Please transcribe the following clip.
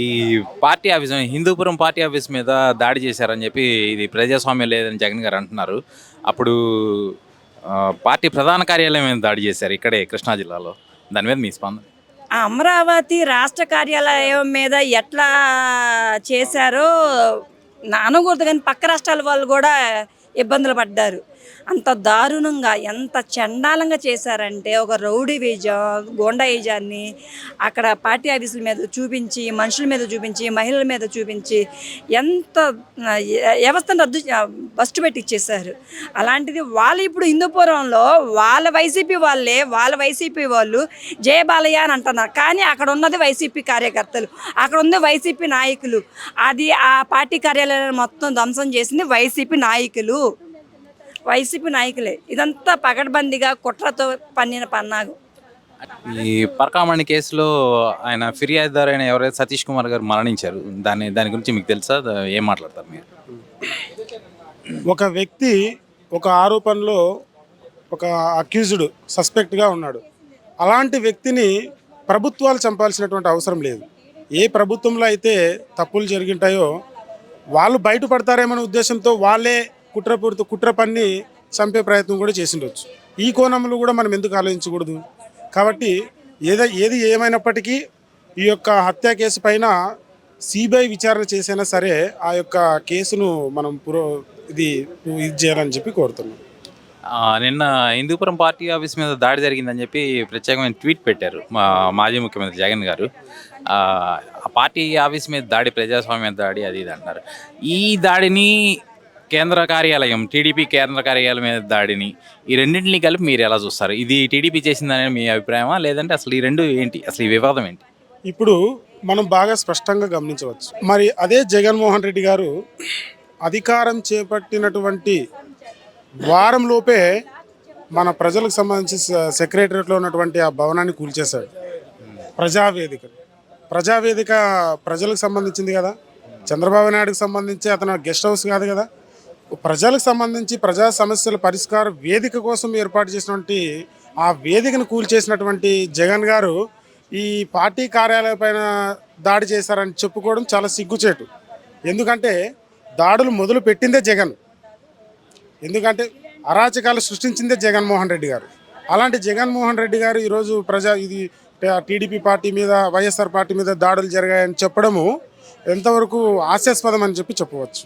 ఈ party office Hindupuram party office మీద దాడి చేశారని చెప్పి ఇది ప్రజాస్వామ్యం లేదని జగన్ గారు అంటున్నారు. అప్పుడు పార్టీ ప్రధాన కార్యాలయం మీద దాడి చేశారు ఇక్కడే కృష్ణా జిల్లాలో. దాని మీద మీ స్పందన? ఆ అమరావతి రాష్ట్ర కార్యాలయం మీద ఎట్లా చేశారో నా అనకూడదు కానీ పక్క రాష్ట్రాల వాళ్ళు కూడా ఇబ్బందులు పడ్డారు. అంత దారుణంగా ఎంత చండాలంగా చేశారంటే ఒక రౌడీ వేజ గోండాయిజాన్ని అక్కడ పార్టీ ఆఫీసుల మీద చూపించి మనుషుల మీద చూపించి మహిళల మీద చూపించి ఎంత వ్యవస్థను రద్దు బస్టు పెట్టిచ్చేశారు. అలాంటిది వాళ్ళు ఇప్పుడు హిందూపురంలో వాళ్ళ వైసీపీ వాళ్ళే వాళ్ళ వైసీపీ వాళ్ళు జయ బాలయ్య అని అంటున్నారు. కానీ అక్కడ ఉన్నది వైసీపీ కార్యకర్తలు. అక్కడ ఉంది వైసీపీ నాయకులు. అది ఆ పార్టీ కార్యాలయాన్ని మొత్తం ధ్వంసం చేసింది వైసీపీ నాయకులు. వైసీపీ నాయకులే. ఇదంతా పగడ్బందీగా కుట్రతో పన్నిన పన్నాగు. ఈ పరకామణి కేసులో ఆయన ఫిర్యాదుదారైన ఎవరైతే సతీష్ కుమార్ గారు మరణించారు దాని దాని గురించి మీకు తెలుసా? ఏం మాట్లాడతారు మీరు? ఒక వ్యక్తి ఒక ఆరోపణలో ఒక అక్యూజ్డ్ సస్పెక్ట్గా ఉన్నాడు. అలాంటి వ్యక్తిని ప్రభుత్వాలు చంపాల్సినటువంటి అవసరం లేదు. ఏ ప్రభుత్వంలో అయితే తప్పులు జరిగింటాయో వాళ్ళు బయటపడతారేమనే ఉద్దేశంతో వాళ్ళే కుట్రపూరిత కుట్ర పన్ని చంపే ప్రయత్నం కూడా చేసిండొచ్చు. ఈ కోణంలో కూడా మనం ఎందుకు ఆలోచించకూడదు? కాబట్టి ఏదో ఏది ఏమైనప్పటికీ ఈ యొక్క హత్య కేసు పైన సిబిఐ విచారణ చేసైనా సరే ఆ యొక్క కేసును మనం పురో ఇది ఇది చేయాలని చెప్పి కోరుతున్నాం. నిన్న హిందూపురం పార్టీ ఆఫీస్ మీద దాడి జరిగిందని చెప్పి ప్రత్యేకమైన ట్వీట్ పెట్టారు మా మాజీ ముఖ్యమంత్రి జగన్ గారు. ఆ పార్టీ ఆఫీస్ మీద దాడి ప్రజాస్వామ్య దాడి అది ఇది అంటున్నారు. ఈ దాడిని కేంద్ర కార్యాలయం టీడీపీ కేంద్ర కార్యాలయం మీద దాడిని ఈ రెండింటిని కలిపి మీరు ఎలా చూస్తారు? ఇది టీడీపీ చేసిందనే మీ అభిప్రాయమా? లేదంటే అసలు ఈ రెండు ఏంటి? అసలు ఈ వివాదం ఏంటి? ఇప్పుడు మనం బాగా స్పష్టంగా గమనించవచ్చు. మరి అదే జగన్మోహన్ రెడ్డి గారు అధికారం చేపట్టినటువంటి వారం లోపే మన ప్రజలకు సంబంధించి సెక్రటరీలో సెక్రటరియట్లో ఉన్నటువంటి ఆ భవనాన్ని కూల్చేశాడు. ప్రజావేదిక. ప్రజావేదిక ప్రజలకు సంబంధించింది కదా. చంద్రబాబు నాయుడుకి సంబంధించి అతను గెస్ట్ హౌస్ కాదు కదా. ప్రజలకు సంబంధించి ప్రజా సమస్యల పరిష్కార వేదిక కోసం ఏర్పాటు చేసినటువంటి ఆ వేదికను కూల్చేసినటువంటి జగన్ గారు ఈ పార్టీ కార్యాలయం పైన దాడి చేశారని చెప్పుకోవడం చాలా సిగ్గుచేటు. ఎందుకంటే దాడులు మొదలు పెట్టిందే జగన్. ఎందుకంటే అరాచకాలు సృష్టించిందే జగన్మోహన్ రెడ్డి గారు. అలాంటి జగన్మోహన్ రెడ్డి గారు ఈరోజు ప్రజా ఇది టీడీపీ పార్టీ మీద వైఎస్ఆర్ పార్టీ మీద దాడులు జరిగాయని చెప్పడము ఎంతవరకు హాస్యాస్పదం అని చెప్పి చెప్పవచ్చు.